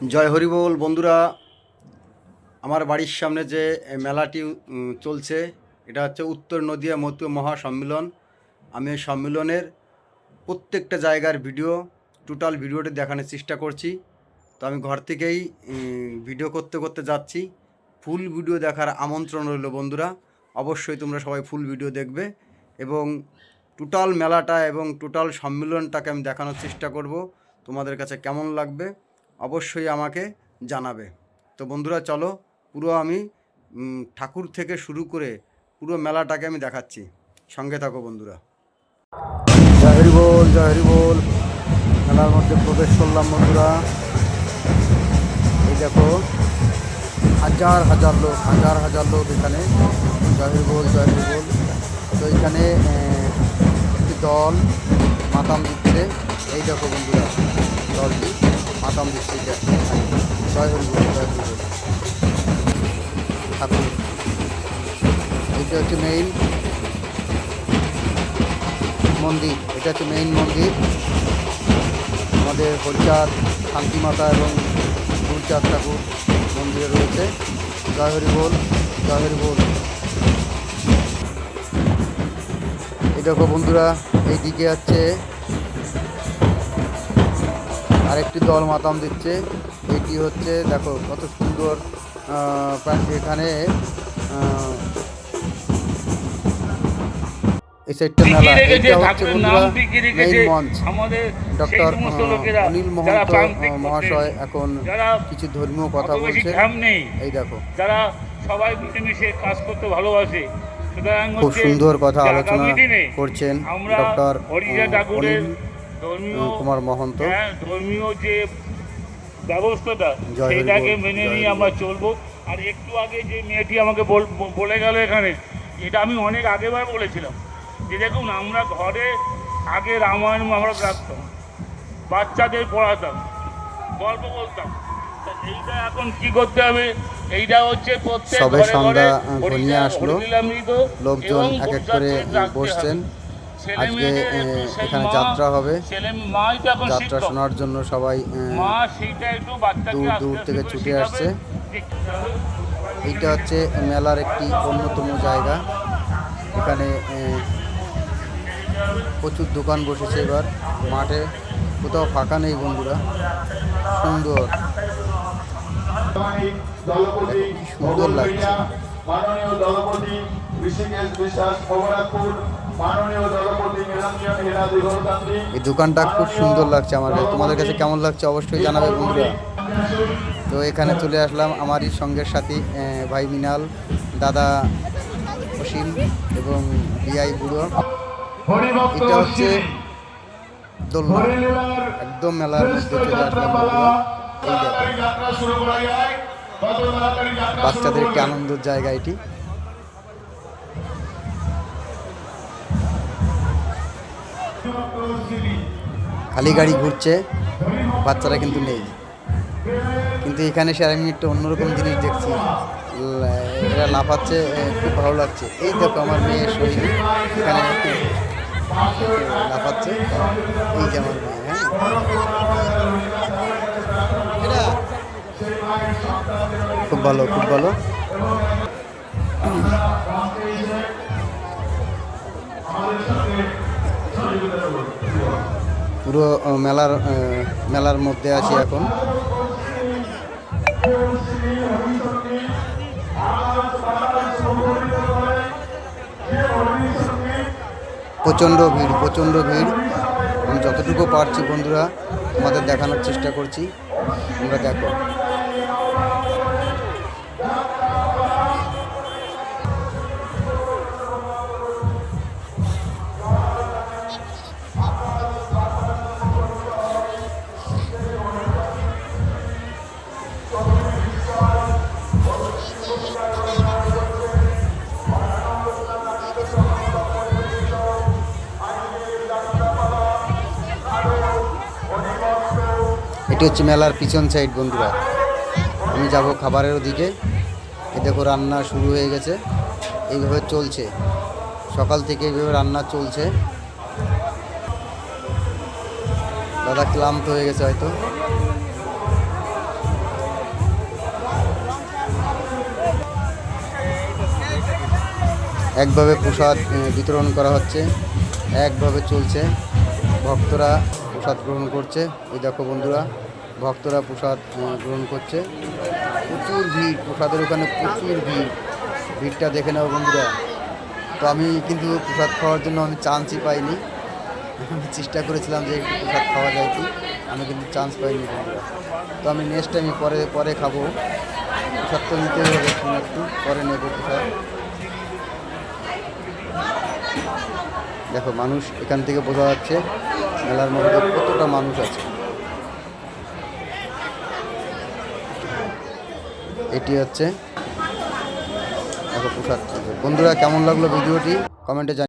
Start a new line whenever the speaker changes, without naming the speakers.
জয় হরিবোল বন্ধুরা। আমার বাড়ির সামনে যে মেলাটি চলছে, এটা হচ্ছে উত্তর নদিয়া মতো মহাসম্মেলন। আমি এই সম্মেলনের প্রত্যেকটা জায়গার ভিডিও, টোটাল ভিডিওটি দেখানোর চেষ্টা করছি। তো আমি ঘর থেকেই ভিডিও করতে করতে যাচ্ছি। ফুল ভিডিও দেখার আমন্ত্রণ রইল, বন্ধুরা। অবশ্যই তোমরা সবাই ফুল ভিডিও দেখবে এবং টোটাল মেলাটা এবং টোটাল সম্মেলনটাকে আমি দেখানোর চেষ্টা করব। তোমাদের কাছে কেমন লাগবে? অবশ্যই আমাকে জানাবে। তো বন্ধুরা, চলো পুরো আমি ঠাকুর থেকে শুরু করে পুরো মেলাটাকে আমি দেখাচ্ছি। সঙ্গে থাকো বন্ধুরা। জয় হরি বল, জয় বল। মেলার মধ্যে প্রবেশ করলাম বন্ধুরা। এই দেখো, হাজার হাজার লোক, হাজার হাজার লোক এখানে। জয় হরি বল, জয় হরি বল। তো এখানে একটি দল মাতাম দিচ্ছে। এই দেখো বন্ধুরা, দলটি। মাতাম এটা জয় ঠাকুর। এইটা হচ্ছে মেইন মন্দির, এটা হচ্ছে মেইন মন্দির। আমাদের হরিচাঁদ, শান্তিমাতা এবং গুরুচাঁদ ঠাকুর মন্দিরে রয়েছে। জয় হরি বল, জয় হরি বল। এই দেখো বন্ধুরা, এইদিকে হচ্ছে আরেকটি দল মাতাম দিচ্ছে। এটি হচ্ছে দেখো কত সুন্দর এখানে আহ, এই সাইডটা মেলা। এটা হচ্ছে বন্ধুরা মেইন মঞ্চ। ডক্টর
সমস্ত
অনিল মহন্ত মহাশয় এখন কিছু ধর্মীয় কথা বলছে। এই দেখো।
যারা সবাই মিলেমিশে কাজ করতে ভালোবাসে
খুব সুন্দর কথা আলোচনা করছেন ডক্টর অনিল কুমার মহন্ত।
হ্যাঁ ধর্মীয় যে ব্যবস্থাটা
বল,
মেনে নিয়ে আমরা চলবো। আর একটু আগে যে মেয়েটি আমাকে বল- গেল এখানে এটা আমি অনেক আগেবার বলেছিলাম যে দেখুন আমরা ঘরে আগে রামায়ণ মহাভারত রাখতাম বাচ্চাদের পড়াতাম গল্প বলতাম। তা এইটা এখন কি করতে হবে? এইটা হচ্ছে প্রত্যেক
সবে সন্ধ্যা, ঘনিয়ে আসলো। লোকজন এক এক করে বসছেন। আজকে এখানে যাত্রা হবে। যাত্রা শোনার জন্য সবাই দূর দূর থেকে ছুটে আসছে। এইটা হচ্ছে মেলার একটি অন্যতম জায়গা। এখানে প্রচুর দোকান বসেছে এবার মাঠে। কোথাও ফাঁকা নেই বন্ধুরা। সুন্দর। সুন্দর লাগছে।
মাননীয় দলপতি ঋষিকেশ বিশ্বাস ভবনাথপুর
এই দোকানটা খুব সুন্দর লাগছে আমার কাছে। তোমাদের কাছে কেমন লাগছে অবশ্যই জানাবে বন্ধুরা। তো এখানে চলে আসলাম আমারই সঙ্গের সাথী ভাই মিনাল দাদা অসীম এবং বিআই বুড়ো। এটা হচ্ছে দোলনা। একদম মেলার মধ্যে চলে আসলাম বাচ্চাদের একটি? আনন্দের জায়গা এটি। খালি গাড়ি ঘুরছে, বাচ্চারা কিন্তু নেই। কিন্তু এখানে সে আমি একটা অন্যরকম জিনিস দেখছি। এরা লাফাচ্ছে খুব ভালো লাগছে। এই দেখো আমার মেয়ে শহীদ, এখানে একটু লাফাচ্ছে। এই যে আমার মেয়ে হ্যাঁ। খুব ভালো খুব ভালো। পুরো মেলার মেলার মধ্যে আছি এখন। প্রচণ্ড ভিড় প্রচণ্ড ভিড়। আমি যতটুকু পারছি বন্ধুরা, তোমাদের দেখানোর চেষ্টা করছি। তোমরা দেখো। এটা হচ্ছে মেলার পিছন সাইড বন্ধুরা। আমি যাব খাবারের ওদিকে। এ দেখো রান্না শুরু হয়ে গেছে। এইভাবে চলছে। সকাল থেকে এইভাবে রান্না চলছে। দাদা ক্লান্ত হয়ে গেছে হয়তো। একভাবে প্রসাদ বিতরণ করা হচ্ছে। একভাবে চলছে। ভক্তরা প্রসাদ গ্রহণ করছে। এই দেখো বন্ধুরা। ভক্তরা প্রসাদ গ্রহণ করছে। প্রচুর ভিড়, প্রসাদের ওখানে প্রচুর ভিড়। ভিড়টা দেখে নাও বন্ধুরা। তো আমি কিন্তু প্রসাদ খাওয়ার জন্য আমি চান্সই পাইনি। আমি চেষ্টা করেছিলাম যে একটু প্রসাদ খাওয়া যায় কি। আমি কিন্তু চান্স পাইনি বন্ধুরা। তো আমি নেক্সট টাইম পরে পরে খাব। প্রসাদ তো নিতেই হবে একটু, পরে নেব প্রসাদ। দেখো, মানুষ এখান থেকে বোঝা যাচ্ছে, মেলার মধ্যে কতটা মানুষ আছে। এটি হচ্ছে প্রসাদ বন্ধুরা কেমন লাগল ভিডিওটি? কমেন্টে